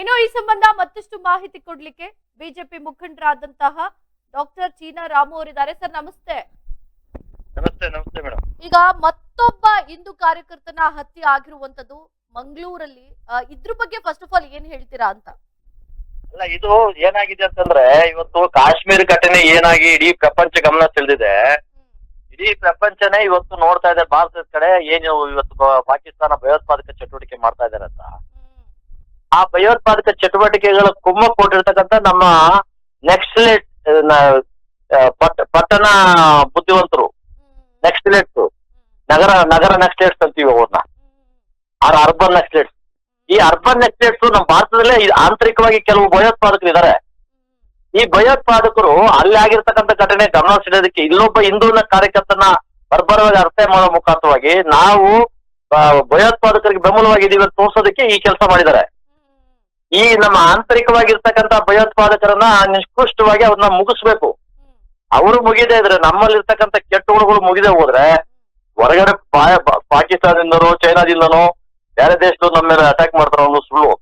ಇನ್ನು ಈ ಸಂಬಂಧ ಮತ್ತಷ್ಟು ಮಾಹಿತಿ ಕೊಡ್ಲಿಕ್ಕೆ ಬಿಜೆಪಿ ಮುಖಂಡರಾದಂತಹ ಡಾಕ್ಟರ್ ಚೀನಾ ರಾಮು ಅವರಿದ್ದಾರೆ. ಸರ್ ನಮಸ್ತೆ. ನಮಸ್ತೆ ನಮಸ್ತೆ ಮೇಡಮ್. ಈಗ ಮತ್ತೊಬ್ಬ ಹಿಂದೂ ಕಾರ್ಯಕರ್ತನ ಹತ್ಯೆ ಆಗಿರುವಂತದ್ದು ಮಂಗಳೂರಲ್ಲಿ. ಇದ್ರ ಬಗ್ಗೆ ಫಸ್ಟ್ ಆಫ್ ಆಲ್ ಏನ್ ಹೇಳ್ತೀರಾ ಅಂತ? ಅಲ್ಲ ಇದು ಏನಾಗಿದೆ ಅಂತಂದ್ರೆ ಇವತ್ತು ಕಾಶ್ಮೀರ ಘಟನೆ ಏನಾಗಿ ಇಡೀ ಪ್ರಪಂಚ ಗಮನ ಸೆಳೆದಿದೆ. ಇಡೀ ಪ್ರಪಂಚನೇ ಇವತ್ತು ನೋಡ್ತಾ ಇದೆ ಭಾರತದ ಕಡೆ ಏನು ಇವತ್ತು ಪಾಕಿಸ್ತಾನ ಭಯೋತ್ಪಾದಕ ಚಟುವಟಿಕೆ ಮಾಡ್ತಾ ಇದಾರೆ ಅಂತ. ಆ ಭಯೋತ್ಪಾದಕ ಚಟುವಟಿಕೆಗಳ ಕುಮ್ಮ ಕೊಟ್ಟಿರ್ತಕ್ಕಂಥ ನಮ್ಮ ನೆಕ್ಸ್ಟ್ಲೆಟ್ ಪಟ್ಟಣ ಬುದ್ಧಿವಂತರು. ನೆಕ್ಸ್ಟ್ಲೆಟ್ಸ್ ನಗರ ನಗರ ನೆಕ್ಸ್ಟ್ಲೆಟ್ಸ್ ಅಂತೀವಿ ಅವ್ರನ್ನ. ಆರ್ ಅರ್ಬನ್ ನೆಕ್ಸ್ಟ್ಲೆಟ್ಸ್ ಈ ಅರ್ಬನ್ ನೆಕ್ಸ್ಟ್ಲೆಟ್ಸ್ ನಮ್ಮ ಭಾರತದಲ್ಲೇ ಆಂತರಿಕವಾಗಿ ಕೆಲವು ಭಯೋತ್ಪಾದಕರು ಇದ್ದಾರೆ ಈ ಭಯೋತ್ಪಾದಕರು ಅಲ್ಲಿ ಆಗಿರ್ತಕ್ಕಂಥ ಘಟನೆ ಗಮನ ಸೆಳೆಯೋದಕ್ಕೆ ಇಲ್ಲೊಬ್ಬ ಹಿಂದೂನ ಕಾರ್ಯಕರ್ತನ ಬರ್ಬರವಾಗಿ ಅರ್ಥ ಮಾಡೋ ಮುಖಾಂತರವಾಗಿ ನಾವು ಭಯೋತ್ಪಾದಕರಿಗೆ ಬೆಂಬಲವಾಗಿದ್ದೀವಿ ಅಂತ ತೋರಿಸೋದಕ್ಕೆ ಈ ಕೆಲಸ ಮಾಡಿದ್ದಾರೆ. ಈ ನಮ್ಮ ಆಂತರಿಕವಾಗಿರ್ತಕ್ಕಂತ ಭಯೋತ್ಪಾದಕರನ್ನ ನಿಷ್ಕೃಷ್ಟವಾಗಿ ಅವ್ರನ್ನ ಮುಗಿಸ್ಬೇಕು. ಅವರು ಮುಗಿದೇ ಇದ್ರೆ ನಮ್ಮಲ್ಲಿರ್ತಕ್ಕಂಥ ಕೆಟ್ಟ ಹುಡುಗರು ಮುಗಿದೇ ಹೋದ್ರೆ ಹೊರಗಡೆ ಪಾಕಿಸ್ತಾನದಿಂದನೋ, ಚೈನಾದಿಂದನೋ, ಬೇರೆ ದೇಶದವ್ರು ನಮ್ಮ ಮೇಲೆ ಅಟ್ಯಾಕ್ ಮಾಡ್ತಾರ ಅನ್ನೋ ಸುಳ್ಳು.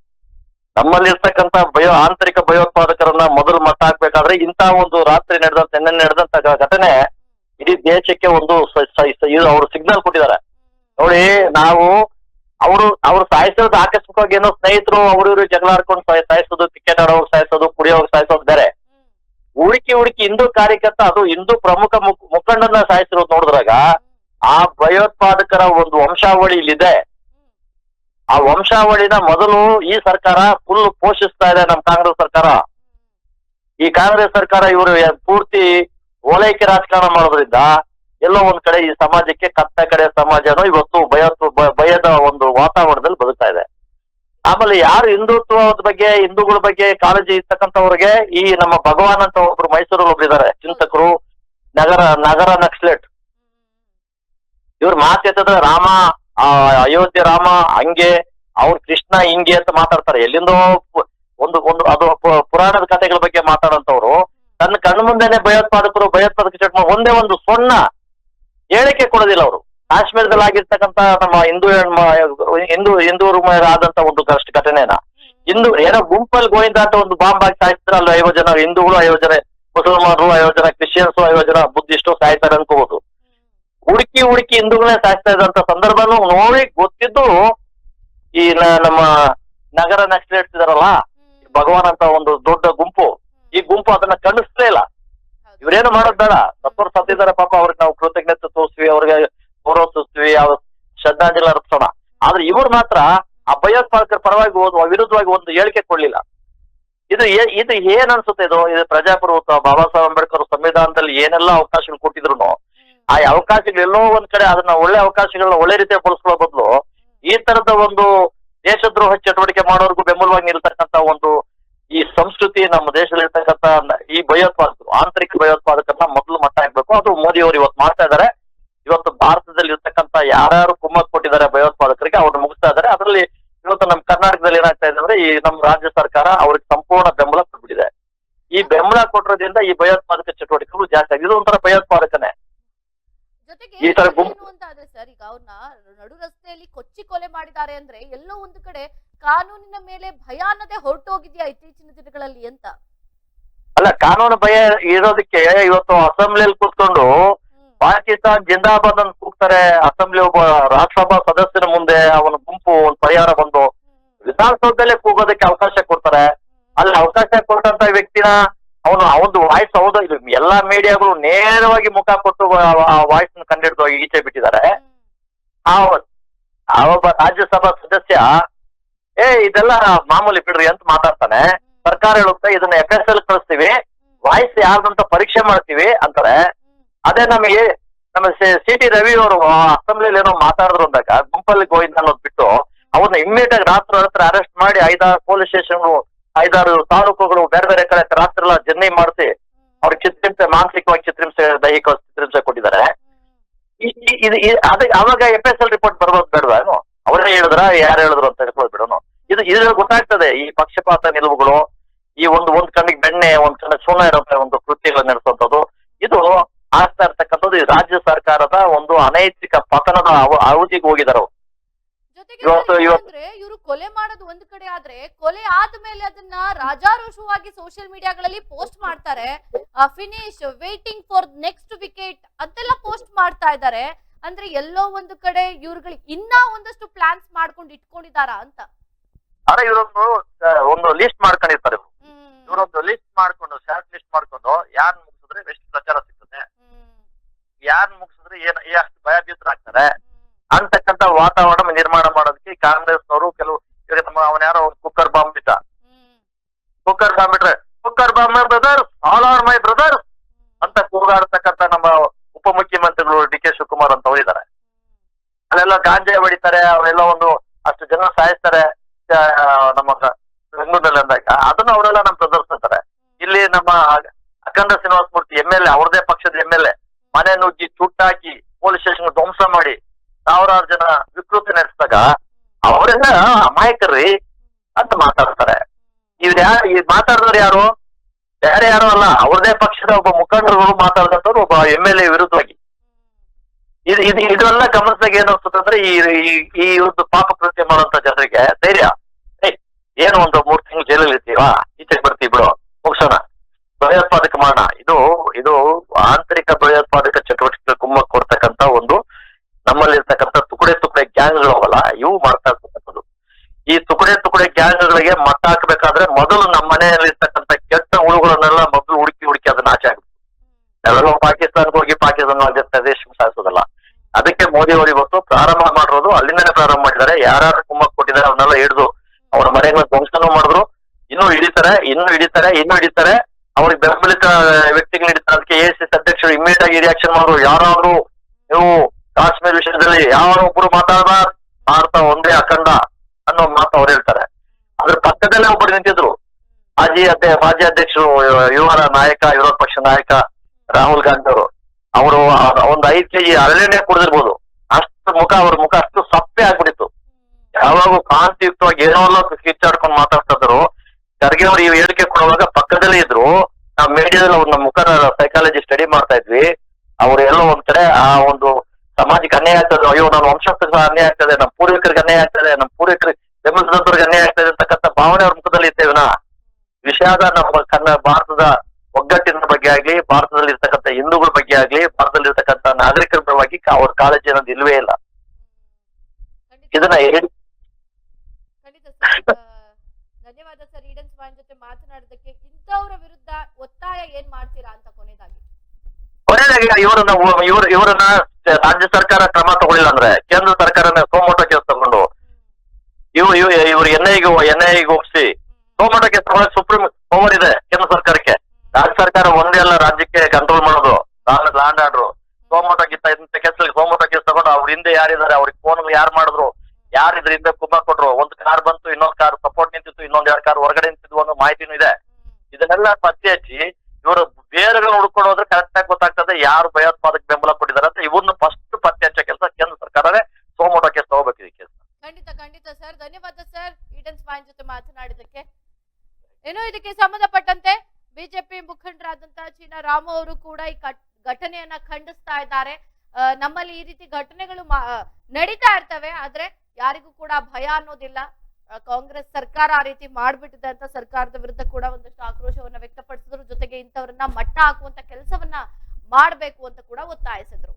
ನಮ್ಮಲ್ಲಿರ್ತಕ್ಕಂಥ ಭಯೋ, ಆಂತರಿಕ ಭಯೋತ್ಪಾದಕರನ್ನ ಮೊದಲು ಮಟ್ಟ ಹಾಕ್ಬೇಕಾದ್ರೆ ಇಂತಹ ಒಂದು ರಾತ್ರಿ ನಡೆದಂತ, ನಿನ್ನೆ ನಡೆದಂತ ಘಟನೆ ಇಡೀ ದೇಶಕ್ಕೆ ಒಂದು ಅವರು ಸಿಗ್ನಲ್ ಕೊಟ್ಟಿದ್ದಾರೆ. ನೋಡಿ, ನಾವು ಅವರು, ಅವ್ರು ಸಾಯಿಸೋದು ಆಕಸ್ಮಿಕವಾಗಿ ಏನೋ ಸ್ನೇಹಿತರು, ಅವರು ಇವರು ಜಗಳ ಆಡ್ಕೊಂಡು ಸಾಯ್- ಸಾಯಿಸೋದು ಕ್ರಿಕೆಟ್ ಆಡೋರು ಸಾಯಿಸೋದು, ಕುಡಿಯೋರು ಸಾಯಿಸೋದು ಬೇರೆ ಹುಡುಕಿ ಹುಡುಕಿ ಹಿಂದೂ ಕಾರ್ಯಕರ್ತ, ಅದು ಹಿಂದೂ ಪ್ರಮುಖ ಮುಖ- ಮುಖಂಡನ ಸಾಯಿಸಿರೋದು ನೋಡಿದ್ರಾಗ, ಆ ಭಯೋತ್ಪಾದಕರ ಒಂದು ವಂಶಾವಳಿ ಇಲ್ಲಿದೆ. ಆ ವಂಶಾವಳಿನ ಮೊದಲು ಈ ಸರ್ಕಾರ ಫುಲ್ ಪೋಷಿಸ್ತಾ ಇದೆ ನಮ್ಮ ಕಾಂಗ್ರೆಸ್ ಸರ್ಕಾರ. ಈ ಕಾಂಗ್ರೆಸ್ ಸರ್ಕಾರ ಇವರು ಪೂರ್ತಿ ಓಲೈಕೆ ರಾಜಕಾರಣ ಮಾಡೋದ್ರಿಂದ ಎಲ್ಲೋ ಒಂದ್ ಕಡೆ ಈ ಸಮಾಜಕ್ಕೆ ಕತ್ತ ಕಡೆ ಸಮಾಜನೋ ಇವತ್ತು ಭಯ, ಭಯದ ಒಂದು ವಾತಾವರಣದಲ್ಲಿ ಬದುಕ್ತಾ ಇದೆ. ಆಮೇಲೆ ಯಾರು ಹಿಂದುತ್ವದ ಬಗ್ಗೆ, ಹಿಂದೂಗಳ ಬಗ್ಗೆ ಕಾಳಜಿ ಇರ್ತಕ್ಕಂಥವ್ರಿಗೆ ಈ ನಮ್ಮ ಭಗವಾನ್ ಅಂತ ಒಬ್ರು ಮೈಸೂರಲ್ಲಿ ಒಬ್ರು ಇದ್ದಾರೆ ಚಿಂತಕರು, ನಗರ ನಗರ ನಕ್ಸ್ಲೆಟ್. ಇವ್ರ ಮಾತೆತ್ತದ ರಾಮ ಅಯೋಧ್ಯೆ ರಾಮ, ಹಂಗೆ, ಅವ್ರು ಕೃಷ್ಣ ಹಿಂಗೆ ಅಂತ ಮಾತಾಡ್ತಾರೆ. ಎಲ್ಲಿಂದೋ ಒಂದು ಒಂದು, ಅದು ಪುರಾಣದ ಕಥೆಗಳ ಬಗ್ಗೆ ಮಾತಾಡಂತವ್ರು ತನ್ನ ಕಣ್ಣು ಮುಂದೆನೆ ಭಯೋತ್ಪಾದಕರು ಭಯೋತ್ಪಾದಕ ಚಟ್ ಒಂದೇ ಒಂದು ಸೊನ್ನ ಹೇಳಿಕೆ ಕೊಡೋದಿಲ್ಲ ಅವರು. ಕಾಶ್ಮೀರದಲ್ಲಿ ಆಗಿರ್ತಕ್ಕಂತ ನಮ್ಮ ಹಿಂದೂ ಹಿಂದೂ ಹಿಂದೂರು ಆದಂತ ಒಂದು ಕಷ್ಟ ಘಟನೆನ. ಹಿಂದೂ ಏನೋ ಗುಂಪಲ್ಲಿ ಗೋವಿಂದ ಅಂತ ಒಂದು ಬಾಂಬ್ ಹಾಕಿ ಸಾಯಿಸಿದ್ರೆ ಅಲ್ಲಿ ಐವತ್ತು ಜನ ಹಿಂದೂಗಳು ಐವತ್ತು ಜನ ಮುಸಲ್ಮಾನರು ಐವತ್ತು ಜನ ಕ್ರಿಶ್ಚಿಯನ್ಸ್ ಐವತ್ತು ಜನ ಬುದ್ಧಿಸ್ಟು ಸಾಯ್ತಾರೆ ಅನ್ಕೋಬಹುದು ಹುಡುಕಿ ಹುಡುಕಿ ಹಿಂದೂಗಳೇ ಸಾಯ್ತಾ ಇದ್ದಂತ ಸಂದರ್ಭನೂ ನೋಡಿ ಗೊತ್ತಿದ್ದು ಈ ನಮ್ಮ ನಗರ ನಕ್ಸಲೇಟ್ಸ್ ಇಡ್ತಿದಾರಲ್ಲ ಭಗವಾನ್ ಅಂತ ಒಂದು ದೊಡ್ಡ ಗುಂಪು. ಈ ಗುಂಪು ಅದನ್ನ ಖಂಡಿಸ್ಲೇ ಇಲ್ಲ. ಇವ್ರೇನು ಮಾಡೋದ್ ಬೇಡ. ತಪ್ಪರು ಸತ್ತಿದ್ದಾರೆ ಪಾಪ ಅವ್ರಿಗೆ ನಾವು ಅವ್ರ ಶ್ರದ್ಧಾಂಜಲಿ ಅರ್ಪಿಸೋಣ. ಆದ್ರೆ ಇವ್ರು ಮಾತ್ರ ಆ ಭಯೋತ್ಪಾದಕರ ಪರವಾಗಿ ವಿರುದ್ಧವಾಗಿ ಒಂದು ಹೇಳಿಕೆ ಕೊಡ್ಲಿಲ್ಲ. ಇದು ಇದು ಏನ್ ಅನ್ಸುತ್ತೆ ಇದು? ಇದು ಪ್ರಜಾಪ್ರಭುತ್ವ ಬಾಬಾ ಸಾಹೇಬ್ ಅಂಬೇಡ್ಕರ್ ಸಂವಿಧಾನದಲ್ಲಿ ಏನೆಲ್ಲ ಅವಕಾಶಗಳು ಕೊಟ್ಟಿದ್ರು ಆ ಅವಕಾಶಗಳು ಎಲ್ಲೋ ಒಂದ್ ಕಡೆ ಅದನ್ನ ಒಳ್ಳೆ ಅವಕಾಶಗಳನ್ನ ಒಳ್ಳೆ ರೀತಿಯ ಬಳಸ್ಕೊಳ್ಳೋ ಬದಲು ಈ ತರದ ಒಂದು ದೇಶದ್ರೋಹ ಚಟುವಟಿಕೆ ಮಾಡೋರ್ಗು ಬೆಂಬಲವಾಗಿ ನಿಲ್ತಕ್ಕಂತ ಒಂದು ಈ ಸಂಸ್ಕೃತಿ ನಮ್ಮ ದೇಶದಲ್ಲಿ ಇರ್ತಕ್ಕಂತ ಈ ಭಯೋತ್ಪಾದಕರು, ಆಂತರಿಕ ಭಯೋತ್ಪಾದಕರನ್ನ ಮೊದಲು ಮಟ್ಟ ಹಾಕ್ಬೇಕು. ಅದು ಮೋದಿ ಅವರು ಇವತ್ತು ಮಾಡ್ತಾ ಇದ್ದಾರೆ. ಇವತ್ತು ಭಾರತದಲ್ಲಿ ಇರ್ತಕ್ಕಂತ ಯಾರ್ಯಾರು ಕುಮ್ಮಕ್ ಕೊಟ್ಟಿದ್ದಾರೆ ಭಯೋತ್ಪಾದಕರಿಗೆ ಅವ್ರನ್ನ ಮುಗಿಸ್ತಾ ಇದ್ದಾರೆ. ಅದರಲ್ಲಿ ಇವತ್ತು ನಮ್ಮ ಕರ್ನಾಟಕದಲ್ಲಿ ಏನಾಗ್ತಾ ಇದೆ ಅಂದ್ರೆ ಈ ನಮ್ಮ ರಾಜ್ಯ ಸರ್ಕಾರ ಅವ್ರಿಗೆ ಸಂಪೂರ್ಣ ಬೆಂಬಲ ಕೊಟ್ಬಿಟ್ಟಿದೆ. ಈ ಬೆಂಬಲ ಕೊಟ್ಟಿರೋದ್ರಿಂದ ಈ ಭಯೋತ್ಪಾದಕ ಚಟುವಟಿಕೆಗಳು ಜಾಸ್ತಿ ಆಗಿದೆ. ಇದು ಒಂಥರ ಭಯೋತ್ಪಾದಕನೇ. ಜೊತೆಗೆ ಈ ತರ ಗುಂಪು- ಸರ್ ಈಗ ಅವ್ರನ್ನ ನಡು ರಸ್ತೆಯಲ್ಲಿ ಕೊಚ್ಚಿ ಕೊಲೆ ಮಾಡಿದ್ದಾರೆ ಅಂದ್ರೆ ಎಲ್ಲೋ ಒಂದು ಕಡೆ ಕಾನೂನಿನ ಮೇಲೆ ಭಯ ಅನ್ನದೇ ಹೊರಟೋಗಿದ್ಯಾ ಇತ್ತೀಚಿನ ದಿನಗಳಲ್ಲಿ ಅಂತ? ಅಲ್ಲ ಕಾನೂನು ಭಯ ಇರೋದಕ್ಕೆ ಇವತ್ತು ಅಸೆಂಬ್ಲಿಯಲ್ಲಿ ಕೂತ್ಕೊಂಡು ಪಾಕಿಸ್ತಾನ್ ಜಿಂದಾಬಾದ್ ಅಂತ ಕೂಗ್ತಾರೆ. ಅಸೆಂಬ್ಲಿ ಒಬ್ಬ ರಾಜ್ಯಸಭಾ ಸದಸ್ಯನ ಮುಂದೆ ಅವನ ಗುಂಪು ಒಂದು ಪರಿಹಾರ ಬಂದು ವಿಧಾನಸೌಧದಲ್ಲೇ ಕೂಗೋದಕ್ಕೆ ಅವಕಾಶ ಕೊಡ್ತಾರೆ. ಅಲ್ಲಿ ಅವಕಾಶ ಕೊಟ್ಟಂತ ವ್ಯಕ್ತಿನ ಅವನು ಅವನದು ವಾಯ್ಸ್ ಹೌದು. ಇದು ಎಲ್ಲಾ ಮೀಡಿಯಾಗಳು ನೇರವಾಗಿ ಮುಖ ಕೊಟ್ಟು ಆ ವಾಯ್ಸ್ ಕಂಡಿಡ್ದು ಈಚೆ ಬಿಟ್ಟಿದ್ದಾರೆ. ಆ ಆ ಒಬ್ಬ ರಾಜ್ಯಸಭಾ ಸದಸ್ಯ, ಏ, ಇದೆಲ್ಲ ಮಾಮೂಲಿ ಬಿಡ್ರಿ ಅಂತ ಮಾತಾಡ್ತಾನೆ. ಸರ್ಕಾರ ಹೇಳುತ್ತೆ, ಇದನ್ನ ಎಫ್ ಎಸ್ ಎಲ್ ಕಳಿಸ್ತೀವಿ. ವಾಯ್ಸ್ ಯಾರ್ದಂತ ಪರೀಕ್ಷೆ ಮಾಡ್ತೀವಿ ಅಂತಾರೆ. ಅದೇ ನಮಗೆ ನಮ್ಮ ಸಿ ಟಿ ರವಿ ಅವರು ಅಸೆಂಬ್ಲಿಯಲ್ಲಿ ಏನೋ ಮಾತಾಡಿದ್ರು ಅಂದಾಗ, ಗುಂಪಲ್ಲಿ ಗೋವಿಂದ ಅನ್ನೋದು ಬಿಟ್ಟು, ಅವ್ರನ್ನ ಇಮ್ಮಿಡಿಯೇಟ್ ಆಗಿ ರಾತ್ರಿ ರಾತ್ರಿ ಅರೆಸ್ಟ್ ಮಾಡಿ ಐದಾರು ಪೊಲೀಸ್ ಸ್ಟೇಷನ್ ಐದಾರು ತಾಲೂಕುಗಳು, ಬೇರೆ ಬೇರೆ ಕಡೆ ರಾತ್ರಿ ಎಲ್ಲ ಜರ್ನಿ ಮಾಡಿಸಿ, ಅವ್ರಿಗೆ ಚಿತ್ರಿಂಸೆ ಮಾನಸಿಕವಾಗಿ ಚಿತ್ರಿಂಸೆ ದೈಹಿಕ ಚಿತ್ರಿಂಸೆ ಕೊಟ್ಟಿದ್ದಾರೆ. ಇದು ಅವಾಗ ಎಫ್ ಎಸ್ ಎಲ್ ರಿಪೋರ್ಟ್ ಬರ್ಬೋದು ಬೇಡವಾ ಅವರೇ ಹೇಳಿದ್ರ, ಯಾರು ಹೇಳಿದ್ರು ಅಂತ ಹೇಳ್ಕೊಳ್ ಬಿಡೋನು ಇದು, ಇದ್ರಲ್ಲಿ ಗೊತ್ತಾಗ್ತದೆ, ಈ ಪಕ್ಷಪಾತ ನಿಲುವುಗಳು, ಈ ಒಂದು, ಒಂದ್ ಕಣ್ಣಿಗೆ ಬೆಣ್ಣೆ, ಒಂದ್ ಕಣ್ಣಿಗೆ ಸುಣ್ಣ ಇರೋ ಒಂದು ಕೃತ್ಯಗಳನ್ನ ನಡೆಸುವಂತದ್ದು ಇದು ಆಗ್ತಾ ಇರ್ತಕ್ಕಂಥದ್ದು ಈ ರಾಜ್ಯ ಸರ್ಕಾರದ ಒಂದು ಅನೈತಿಕ ಪತನದ ಅವ- ಅವಧಿಗೆ ಹೋಗಿದ್ದಾರೆ ಅವರು. ಇವತ್ತು- ಇವತ್ತು- ಇವರು ಕೊಲೆ ಮಾಡೋದು ಒಂದ್ ಕಡೆ ಆದ್ರೆ ಕೊಲೆ ಆದ್ಮೇಲೆ ಅದನ್ನ ರಾಜಾರೋಷವಾಗಿ ಸೋಷಿಯಲ್ ಮೀಡಿಯಾಗಳಲ್ಲಿ ಪೋಸ್ಟ್ ಮಾಡ್ತಾರೆ. Finish waiting for next wicket ಅದೆಲ್ಲ ಪೋಸ್ಟ್ ಮಾಡ್ತಾ ಇದ್ದಾರೆ. ಅಂದ್ರೆ ಎಲ್ಲೋ ಒಂದು ಕಡೆ ಇವ್ರುಗಳು ಇನ್ನ ಒಂದಷ್ಟು ಪ್ಲಾನ್ಸ್ ಮಾಡ್ಕೊಂಡು ಇಟ್ಕೊಂಡಿದಾರ ಅಂತ. ಅರೆ ಇವರೊಂದು ಒಂದು ಲಿಸ್ಟ್ ಮಾಡ್ಕೊಂಡಿರ್ತಾರೆ ಇವ್ರು. ಇವರೊಂದು ಲಿಸ್ಟ್ ಮಾಡ್ಕೊಂಡು ಶಾರ್ಟ್ ಲಿಸ್ಟ್ ಮಾಡ್ಕೊಂಡು ಯಾರ್ ಮುಗಿಸಿದ್ರೆ ಬೆಸ್ಟ್ ಪ್ರಚಾರ. ಯಾರ್ ಮುಗಿಸಿದ್ರೆ ಏನ್ ಭಯಭೀತರಾಗ್ತಾರೆ. ಅಂತಕ್ಕಂತ ವಾತಾವರಣ ನಿರ್ಮಾಣ ಮಾಡೋದಕ್ಕೆ ಕಾಂಗ್ರೆಸ್ನವರು ಕೆಲವು ನಮ್ಮ ಅವನ ಯಾರೋ ಕುಕ್ಕರ್ ಬಾಂಬ್ ಬಿಟ್ಟ. ಕುಕ್ಕರ್ ಬಾಂಬ್ ಬಿಟ್ರೆ, cooker bomb my brother all are my brother ಅಂತ ಕೂಗಾಡ್ತಕ್ಕಂತ ನಮ್ಮ ಉಪಮುಖ್ಯಮಂತ್ರಿಗಳು ಡಿ ಕೆ ಶಿವಕುಮಾರ್ ಅಂತ ಅವರಿದ್ದಾರೆ ಅಲ್ಲೆಲ್ಲ ಗಾಂಜಾ ಹೊಡಿತಾರೆ, ಅವರೆಲ್ಲ ಒಂದು ಅಷ್ಟು ಜನ ಸಾಯಿಸ್ತಾರೆ ನಮ್ಮ ಬೆಂಗಳೂರಲ್ಲಿ ಅಂದಾಗ. ಅದನ್ನ ಅವರೆಲ್ಲ ನಮ್ ಪ್ರದರ್ಶಿಸ್ತಾರೆ. ಇಲ್ಲಿ ನಮ್ಮ Akhanda Srinivasa Murthy M L A, ಅವ್ರದೇ ಪಕ್ಷದ ಎಂ ಎಲ್ ಎ. ಮನೆ ನುಗ್ಗಿ ಚುಟ್ಟಾಕಿ ಪೊಲೀಸ್ ಸ್ಟೇಷನ್ ಧ್ವಂಸ ಮಾಡಿ ಸಾವಿರಾರು ಜನ ವಿಕೃತಿ ನಡೆಸಿದಾಗ ಅವರೆಲ್ಲ ಅಮಾಯಕರ್ರಿ ಅಂತ ಮಾತಾಡ್ತಾರೆ. ಇವ್ರು ಯಾರು, ಈ ಮಾತಾಡಿದವ್ರು ಯಾರು? ಬೇರೆ ಯಾರು ಅಲ್ಲ, ಅವ್ರದೇ ಪಕ್ಷದ ಒಬ್ಬ ಮುಖಂಡರು ಮಾತಾಡಿದಂತವ್ರು ಒಬ್ಬ ಎಂ ಎಲ್ ಎ ವಿರುದ್ಧವಾಗಿ. ಇದು ಇದು, ಇದೆಲ್ಲ ಗಮನಿಸಿದಾಗ ಏನ್ ಅನ್ಸುತ್ತೆ ಅಂದ್ರೆ ಈ, ಈ- ಒಂದು ಪಾಪ ಕೃತ್ಯ ಮಾಡುವಂತ ಜನರಿಗೆ ಧೈರ್ಯ. ಏನು ಒಂದು ಮೂರ್ ತಿಂಗಳು ಜೈಲಲ್ಲಿ ಇರ್ತೀವಾ? ಈಚೆಗೆ ಬರ್ತೀವಿ ಬಿಡು, ಮುಗಿಸೋಣ. ಭಯೋತ್ಪಾದಕ ಮಾಡೋಣ ಇದು ಇದು ಆಂತರಿಕ ಭಯೋತ್ಪಾದಕ ಚಟುವಟಿಕೆ ಕುಮ್ಮಕ್ ಕೊಡ್ತಕ್ಕಂತ ಒಂದು ನಮ್ಮಲ್ಲಿ ಇರ್ತಕ್ಕಂಥ ತುಕಡೆ ತುಕಡೆ ಗ್ಯಾಂಗ್ಗಳವಲ್ಲ ಇವು ಮಾಡ್ತಾ ಇರ್ತಕ್ಕಂಥದ್ದು. ಈ ತುಕಡೆ ತುಕಡೆ ಗ್ಯಾಂಗ್ಗಳಿಗೆ ಮತ ಹಾಕಬೇಕಾದ್ರೆ ಮೊದಲು ನಮ್ಮ ಮನೆಯಲ್ಲಿ ಇರ್ತಕ್ಕಂಥ ಕೆಟ್ಟ ಹುಳುಗಳನ್ನೆಲ್ಲ ಮೊದಲು ಹುಡುಕಿ ಹುಡುಕಿ ಅದನ್ನ ಆಚೆ ಆಗ್ಬೇಕು ನಾವೆಲ್ಲ ಪಾಕಿಸ್ತಾನಕ್ಕೆ ಹೋಗಿ ಪಾಕಿಸ್ತಾನ ಪ್ರದೇಶ ಸಾಧಿಸೋದಲ್ಲ ಅದಕ್ಕೆ ಮೋದಿ ಅವರು ಇವತ್ತು ಪ್ರಾರಂಭ ಮಾಡಿರೋದು ಅಲ್ಲಿಂದನೇ ಪ್ರಾರಂಭ ಮಾಡಿದ್ದಾರೆ. ಯಾರು ಕುಮ್ಮಕ್ ಕೊಟ್ಟಿದ್ದಾರೆ ಅವನ್ನೆಲ್ಲ ಹಿಡಿದು ಅವರ ಮನೆಗಳ ಧ್ವಂಸನೂ ಮಾಡಿದ್ರು. ಇನ್ನೂ ಹಿಡಿತಾರೆ ಇನ್ನೂ ಹಿಡಿತಾರೆ ಇನ್ನೂ ಹಿಡಿತಾರೆ. ಅವ್ರಿಗೆ ಬೆಂಬಲಿತ ವ್ಯಕ್ತಿಗಳು ನೀಡಿದ್ದಾರೆ ಅದಕ್ಕೆ ಎ ಸಿ ಅಧ್ಯಕ್ಷರು ಇಮಿಡಿಯೇಟ್ ಆಗಿ ರಿಯಾಕ್ಷನ್ ಮಾಡಿದ್ರು ಯಾರಾದ್ರೂ ನೀವು ಕಾಶ್ಮೀರ್ ವಿಷಯದಲ್ಲಿ ಯಾರೊಬ್ರು ಮಾತಾಡದ ಭಾರತ ಒಂದೇ ಅಖಂಡ ಅನ್ನೋ ಮಾತು ಅವ್ರು ಹೇಳ್ತಾರೆ. ಅದ್ರ ಪಕ್ಕದಲ್ಲೇ ಒಬ್ಬರು ನಿಂತಿದ್ರು. ಮಾಜಿ ಅಧ್ಯಕ್ಷ, ಮಾಜಿ ಅಧ್ಯಕ್ಷರು, ಯುವರ ನಾಯಕ, ವಿರೋಧ ಪಕ್ಷ ನಾಯಕ ರಾಹುಲ್ ಗಾಂಧಿ ಅವರು. ಅವರು ಒಂದು ಐದು ಕೆಜಿ ಅರಳೆಣ್ಣೆ ಕುಡಿದಿರ್ಬೋದು. ಅಷ್ಟು ಮುಖ, ಅವ್ರ ಮುಖ ಅಷ್ಟು ಸಪ್ಪೆ ಆಗ್ಬಿಟ್ಟಿತ್ತು. ಯಾವಾಗ ಕಾಂತಿಯುಕ್ತವಾಗಿ ಏನೋ ಖರ್ಗೆ ಅವರು ಈ ಹೇಳಿಕೆ ಕೊಡುವಾಗ ಪಕ್ಕದಲ್ಲೇ ಇದ್ರು. ನಾವು ಮೀಡಿಯಾದಲ್ಲಿ ಅವ್ರ ನಮ್ಮ ಮುಖನ ಸೈಕಾಲಜಿ ಸ್ಟಡಿ ಮಾಡ್ತಾ ಇದ್ವಿ. ಅವ್ರು ಎಲ್ಲೋ ಒಂದ್ ಕಡೆ ಆ ಒಂದು ಸಮಾಜಕ್ಕೆ ಅನ್ಯಾಯ ಆಗ್ತದೆ ಅಯ್ಯೋ ನನ್ನ ವಂಶಸ್ಥರಿಗೆ ಅನ್ಯಾಯ ಆಗ್ತದೆ ನಮ್ಮ ಪೂರ್ವಿಕರಿಗೆ ಅನ್ಯಾಯ ಆಗ್ತದೆ ನಮ್ಮ ಪೂರ್ವಿಕರಿಗೆ ಬೆಂಬಲಿಸಿದವ್ರಿಗೆ ಅನ್ಯಾಯ ಆಗ್ತದೆ ಅಂತಕ್ಕಂಥ ಭಾವನೆ ಅವ್ರ ಮುಖದಲ್ಲಿ ಇರ್ತೇವಿನ ವಿಷಾದ ನಮ್ಮ ಕನ್ನಡ ಭಾರತದ ಒಗ್ಗಟ್ಟಿನ ಬಗ್ಗೆ ಆಗ್ಲಿ ಭಾರತದಲ್ಲಿ ಇರ್ತಕ್ಕಂಥ ಹಿಂದೂಗಳ ಬಗ್ಗೆ ಆಗ್ಲಿ ಭಾರತದಲ್ಲಿ ಇರ್ತಕ್ಕಂಥ ನಾಗರಿಕರ ಪರವಾಗಿ ಅವ್ರ ಕಾಳಜಿ ಅನ್ನೋದು ಇಲ್ವೇ ಇಲ್ಲ. ಇದನ್ನ ಹೇಳಿ ಧನ್ಯವಾದ ಸರ್. ಈಡನ್ ಸ್ವಾಮಿ ಜೊತೆ ಮಾತನಾಡೋದಕ್ಕೆ ಇಂಥವ್ರ ವಿರುದ್ಧ ಒತ್ತಾಯ ಏನ್ ಮಾಡ್ತೀರಾ ಅಂತ ಕೊನೆಯದಾಗಿ ಕೊನೆಯದಾಗಿ ಇವರನ್ನ ಇವ್ರ ಇವರನ್ನ ರಾಜ್ಯ ಸರ್ಕಾರ ಕ್ರಮ ತಗೊಳ್ಳಿಲ್ಲ ಅಂದ್ರೆ ಕೇಂದ್ರ ಸರ್ಕಾರನ ಸೋಮೋಟೋ ಕೇಸ್ ತಗೊಂಡು ಇವ್ ಇವ್ ಇವ್ರು ಎನ್ ಐಗೆ ಎನ್ ಐಗೆ ಸೋಮೋಟೋ ಕೇಸ್ ತಗೊಂಡ ಸುಪ್ರೀಂ ಪವರ್ ಇದೆ ಕೇಂದ್ರ ಸರ್ಕಾರಕ್ಕೆ. ರಾಜ್ಯ ಸರ್ಕಾರ ಒಂದೇ ಅಲ್ಲ ರಾಜ್ಯಕ್ಕೆ ಕಂಟ್ರೋಲ್ ಮಾಡೋದು. Land order. ಸೋಮೋಟೋ ಕಿತ್ತ ಇಂಥ ಕೇಸ್ ಸೋಮೋಟೋ ಕೇಸ್ ತಗೊಂಡು ಅವ್ರ ಹಿಂದೆ ಯಾರಿದ್ದಾರೆ ಅವ್ರಿಗೆ ಫೋನ್ ಯಾರು ಮಾಡಿದ್ರು ಯಾರು ಇದ್ರ ಹಿಂದೆ ಕುಮ್ಮ ಕೊಟ್ರು ಒಂದು ಕಾರ್ ಬಂತು ಇನ್ನೊಂದು ಕಾರ್ ಸಪೋರ್ಟ್ ಇನ್ನೊಂದ್ ಎರಡ್ ಕಾರ್ ಹೊರಗಡೆ ನಿಂತಿದ್ವು ಅನ್ನೋ ಮಾಹಿತಿನೂ ಇದೆ. ಇದನ್ನೆಲ್ಲ ಪತ್ತೆ ಹಚ್ಚಿ ಇವರು ಬೇರೆಗಳನ್ನ ಹುಡ್ಕೊಂಡು ಹೋದ್ರೆ ಕರೆಕ್ಟ್ ಆಗಿ ಗೊತ್ತಾಗ್ತದೆ ಯಾರು ಭಯೋತ್ಪಾದಕ ಬೆಂಬಲ ಕೊಟ್ಟಿದ್ದಾರೆ ಅಂತ ಇವನ್ನ ಫಸ್ಟ್ ಪತ್ತೆ ಹಚ್ಚೋ ಕೆಲಸ ಕೇಂದ್ರ ಸರ್ಕಾರವೇ ಸೋಮೋಟೋ ಕೇಸ್ ತಗೋಬೇಕು ಈ ಕೇಸ್ ಖಂಡಿತ ಖಂಡಿತ ಸರ್ ಧನ್ಯವಾದ ಸರ್ ಈಡನ್ ಸ್ವಾಮಿ ಜೊತೆ ಮಾತನಾಡಿದಕ್ಕೆ ಏನೋ ಇದಕ್ಕೆ ಸಂಬಂಧಪಟ್ಟಂತೆ ಬಿಜೆಪಿ ಮುಖಂಡರಾದಂತಹ ಚೀನಾ ರಾಮು ಅವರು ಕೂಡ ಈ ಘಟನೆಯನ್ನ ಖಂಡಿಸ್ತಾ ಇದ್ದಾರೆ. ನಮ್ಮಲ್ಲಿ ಈ ರೀತಿ ಘಟನೆಗಳು ನಡೀತಾ ಇರ್ತವೆ, ಆದ್ರೆ ಯಾರಿಗೂ ಕೂಡ ಭಯ ಅನ್ನೋದಿಲ್ಲ. ಕಾಂಗ್ರೆಸ್ ಸರ್ಕಾರ ಆ ರೀತಿ ಮಾಡ್ಬಿಟ್ಟಿದೆ ಅಂತ ಸರ್ಕಾರದ ವಿರುದ್ಧ ಕೂಡ ಒಂದಷ್ಟು ಆಕ್ರೋಶವನ್ನ ವ್ಯಕ್ತಪಡಿಸಿದ್ರು. ಜೊತೆಗೆ ಇಂಥವ್ರನ್ನ ಮಟ್ಟ ಹಾಕುವಂತ ಕೆಲಸವನ್ನ ಮಾಡಬೇಕು ಅಂತ ಕೂಡ ಒತ್ತಾಯಿಸಿದ್ರು.